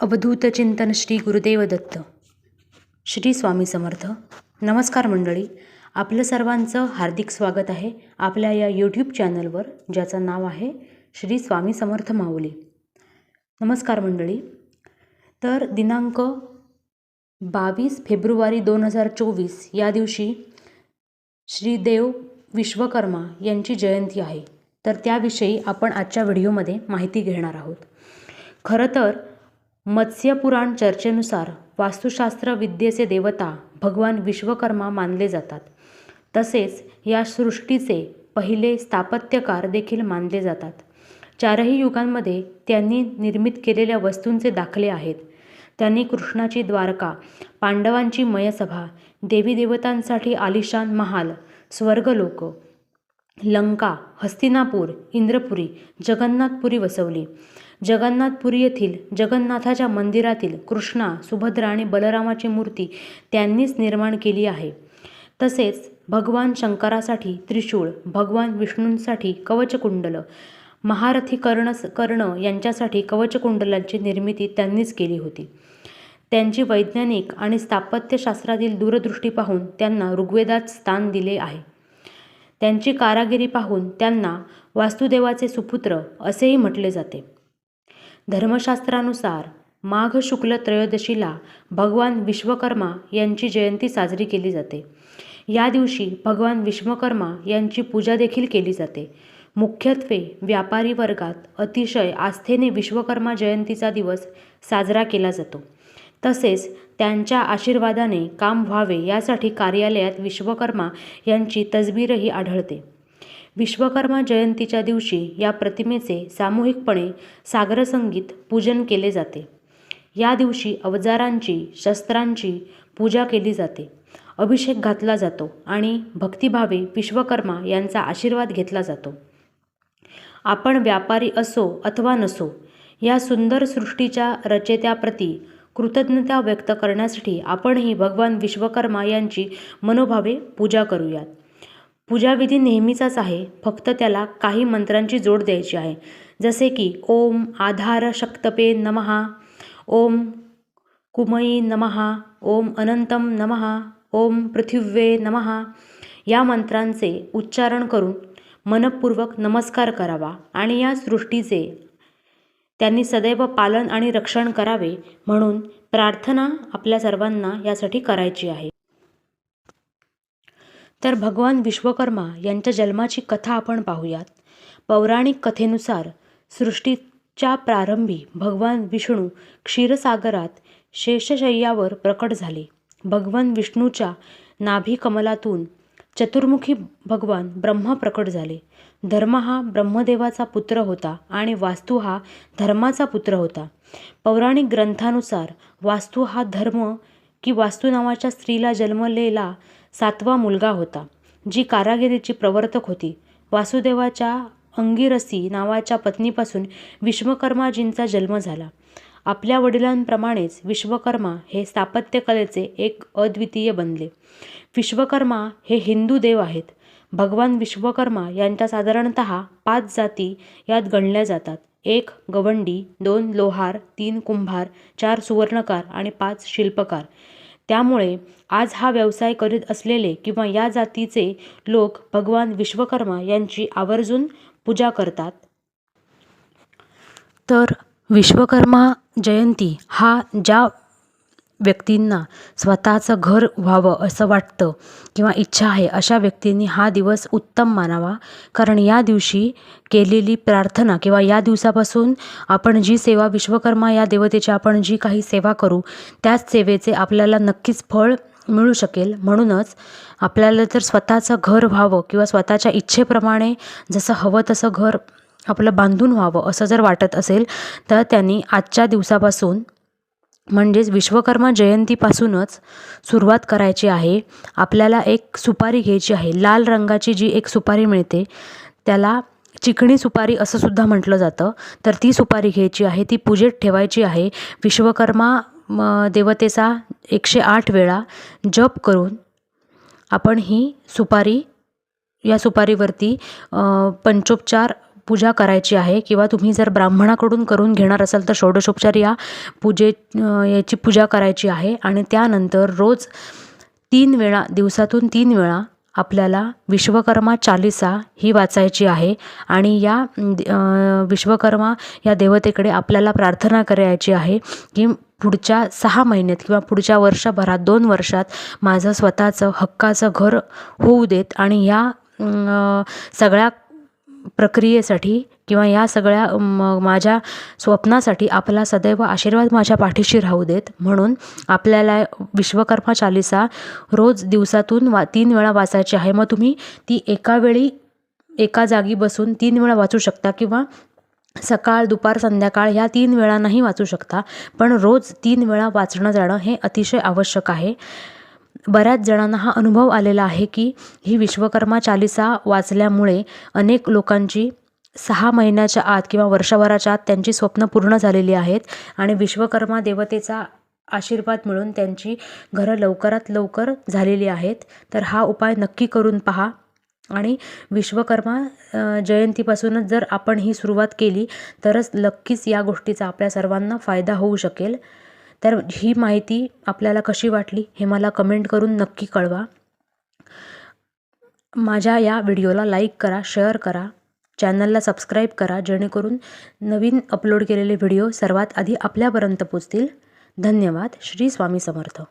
अवधूत चिंतन श्री गुरुदेव दत्त. श्री स्वामी समर्थ. नमस्कार मंडळी. आपलं सर्वांचं हार्दिक स्वागत आहे आपल्या या यूट्यूब चॅनलवर ज्याचं नाव आहे श्री स्वामी समर्थ माऊली. नमस्कार मंडळी. तर दिनांक बावीस फेब्रुवारी दोन हजार चोवीस या दिवशी श्रीदेव विश्वकर्मा यांची जयंती आहे. तर त्याविषयी आपण आजच्या व्हिडिओमध्ये माहिती घेणार आहोत. खरं तर मत्स्यपुराण चर्चेनुसार वास्तुशास्त्र विद्येचे देवता भगवान विश्वकर्मा मानले जातात. तसेच या सृष्टीचे पहिले स्थापत्यकार देखील मानले जातात. चारही युगांमध्ये त्यांनी निर्मित केलेल्या वस्तूंचे दाखले आहेत. त्यांनी कृष्णाची द्वारका पांडवांची मयसभा देवी देवतांसाठी आलिशान महाल स्वर्गलोक लंका हस्तिनापूर इंद्रपुरी जगन्नाथपुरी वसवली. जगन्नाथपुरी येथील जगन्नाथाच्या मंदिरातील कृष्णा सुभद्रा आणि बलरामाची मूर्ती त्यांनीच निर्माण केली आहे. तसेच भगवान शंकरासाठी त्रिशूळ भगवान विष्णूंसाठी कवचकुंडल महारथी कर्ण कर्ण यांच्यासाठी कवचकुंडलांची निर्मिती त्यांनीच केली होती. त्यांची वैज्ञानिक आणि स्थापत्यशास्त्रातील दूरदृष्टी पाहून त्यांना ऋग्वेदात स्थान दिले आहे. त्यांची कारागिरी पाहून त्यांना वास्तुदेवाचे सुपुत्र असेही म्हटले जाते. धर्मशास्त्रानुसार माघ शुक्ल त्रयोदशीला भगवान विश्वकर्मा यांची जयंती साजरी केली जाते. या दिवशी भगवान विश्वकर्मा यांची पूजा देखील केली जाते. मुख्यत्वे व्यापारी वर्गात अतिशय आस्थेने विश्वकर्मा जयंतीचा दिवस साजरा केला जातो. तसेच त्यांच्या आशीर्वादाने काम व्हावे यासाठी कार्यालयात विश्वकर्मा यांची तजबीरही आढळते. विश्वकर्मा जयंतीच्या दिवशी या प्रतिमेचे सामूहिकपणे सागरसंगीत पूजन केले जाते. या दिवशी अवजारांची शस्त्रांची पूजा केली जाते. अभिषेक घातला जातो आणि भक्तिभावे विश्वकर्मा यांचा आशीर्वाद घेतला जातो. आपण व्यापारी असो अथवा नसो या सुंदर सृष्टीच्या रचेत्याप्रती कृतज्ञता व्यक्त करण्यासाठी आपणही भगवान विश्वकर्मा यांची मनोभावे पूजा करूयात. पूजाविधी नेहमीचाच आहे. फक्त त्याला काही मंत्रांची जोड द्यायची आहे. जसे की ओम आधार शक्तपे नमहा ओम कुमयी नमहा ओम अनंतम नमहा ओम पृथिव्ये नमहा या मंत्रांचे उच्चारण करून मनपूर्वक नमस्कार करावा आणि या सृष्टीचे त्यांनी सदैव पालन आणि रक्षण करावे म्हणून प्रार्थना आपल्या सर्वांना यासाठी करायची आहे. तर भगवान विश्वकर्मा यांच्या जन्माची कथा आपण पाहूयात. पौराणिक कथेनुसार सृष्टीच्या प्रारंभी भगवान विष्णू क्षीरसागरात शेषशय्यावर प्रकट झाले. भगवान विष्णूच्या नाभिकमलातून चतुर्मुखी भगवान ब्रह्मा प्रकट झाले. धर्म हा ब्रह्मदेवाचा पुत्र होता आणि वास्तू हा धर्माचा पुत्र होता. पौराणिक ग्रंथानुसार वास्तू हा धर्म की वास्तू नावाच्या स्त्रीला जन्मलेला सातवा मुलगा होता जी कारागिरीची प्रवर्तक होती. वासुदेवाच्या अंगिरसी नावाच्या पत्नीपासून विश्वकर्माजींचा जन्म झाला. आपल्या वडिलांप्रमाणेच विश्वकर्मा हे स्थापत्यकलेचे एक अद्वितीय बनले. विश्वकर्मा हे हिंदू देव आहेत. भगवान विश्वकर्मा यांच्या साधारणत पाच जाती यात गणल्या जातात. एक गवंडी दोन लोहार तीन कुंभार चार सुवर्णकार आणि पाच शिल्पकार. त्यामुळे आज हा व्यवसाय करीत असलेले किंवा या जातीचे लोक भगवान विश्वकर्मा यांची आवर्जून पूजा करतात. तर विश्वकर्मा जयंती हा ज्या व्यक्तींना स्वतःचं घर व्हावं असं वाटतं किंवा इच्छा आहे अशा व्यक्तींनी हा दिवस उत्तम मानावा. कारण या दिवशी केलेली प्रार्थना किंवा या दिवसापासून आपण जी सेवा विश्वकर्मा या देवतेची आपण जी काही सेवा करू त्याच सेवेचे आपल्याला नक्कीच फळ मिळू शकेल. म्हणूनच आपल्याला जर स्वतःचं घर व्हावं किंवा स्वतःच्या इच्छेप्रमाणे जसं हवं तसं घर आपलं बांधून व्हावं असं जर वाटत असेल तर त्यांनी आजच्या दिवसापासून म्हणजेच विश्वकर्मा जयंतीपासूनच सुरुवात करायची आहे. आपल्याला एक सुपारी घ्यायची आहे. लाल रंगाची जी एक सुपारी मिळते त्याला चिकणी सुपारी असं सुद्धा म्हटलं जातं. तर ती सुपारी घ्यायची आहे. ती पूजेत ठेवायची आहे. विश्वकर्मा देवतेचा एकशे आठ वेळा जप करून आपण ही सुपारी या सुपारीवरती पंचोपचार पूजा करायची आहे किंवा तुम्ही जर ब्राह्मणाकडून करून घेणार असाल तर षोडशोपचार या पूजे याची पूजा करायची आहे. आणि त्यानंतर रोज तीन वेळा दिवसातून तीन वेळा आपल्याला विश्वकर्मा चालिसा ही वाचायची आहे. आणि या विश्वकर्मा या देवतेकडे आपल्याला प्रार्थना करायची आहे की पुढच्या सहा महिन्यात किंवा पुढच्या वर्षभरात दोन वर्षात माझं स्वतःचं हक्काचं घर होऊ देत. आणि या सगळ्या प्रक्रियेसाठी किंवा या सगळ्या म माझ्या स्वप्नासाठी आपला सदैव आशीर्वाद माझ्या पाठीशी राहू देत. म्हणून आपल्याला विश्वकर्मा चालिसा रोज दिवसातून वा तीन वेळा वाचायची आहे. मग तुम्ही ती एका वेळी एका जागी बसून तीन वेळा वाचू शकता किंवा सकाळ दुपार संध्याकाळ ह्या तीन वेळा नाही वाचू शकता. पण रोज तीन वेळा वाचणं जाणं हे अतिशय आवश्यक आहे. बऱ्याच जणांना हा अनुभव आलेला आहे की ही विश्वकर्मा चालिसा वाचल्यामुळे अनेक लोकांची सहा महिन्याच्या आत किंवा वर्षभराच्या आत त्यांची स्वप्न पूर्ण झालेली आहेत आणि विश्वकर्मा देवतेचा आशीर्वाद मिळून त्यांची घरं लवकरात लवकर झालेली आहेत. तर हा उपाय नक्की करून पहा. आणि विश्वकर्मा जयंतीपासूनच जर आपण ही सुरुवात केली तरच नक्कीच या गोष्टीचा आपल्या सर्वांना फायदा होऊ शकेल. तर ही माहिती आपल्याला कशी वाटली हे मला कमेंट करून नक्की कळवा. माझ्या या व्हिडिओला लाईक करा शेअर करा चॅनलला सबस्क्राईब करा जेणेकरून नवीन अपलोड केलेले व्हिडिओ सर्वात आधी आपल्यापर्यंत पोचतील धन्यवाद. श्री स्वामी समर्थ.